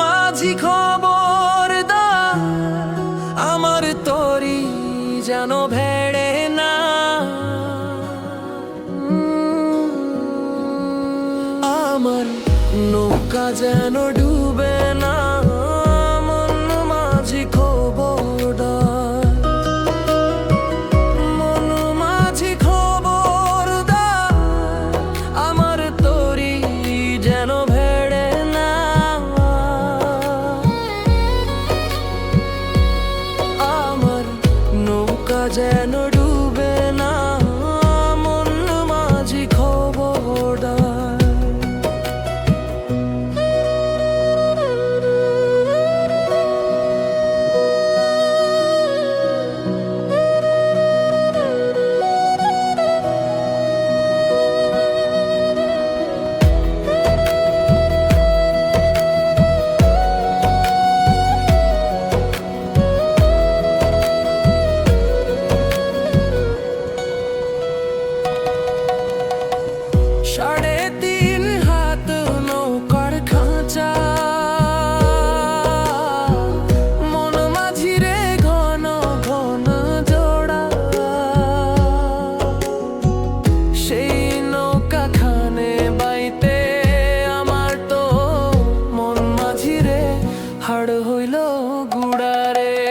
মাঝি খবর দা আমার ভেড়ে না। আমার নৌকা যেন ডুবে যেন সাড়ে হাত খাঁচা মন মাঝিরে ঘন ঘন জোড়া সেই বাইতে আমার তো মন হাড় হইল গুড়ারে।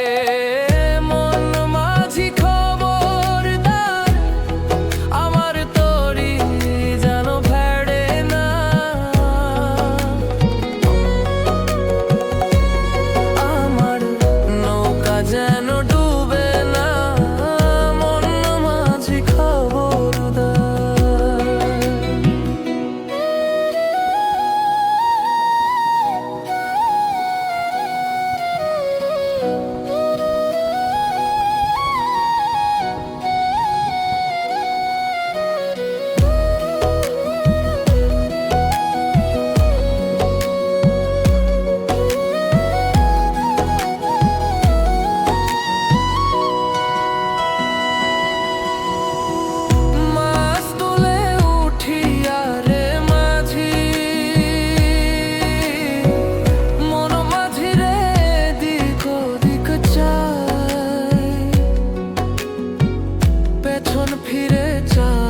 পেছন ফিরে চায়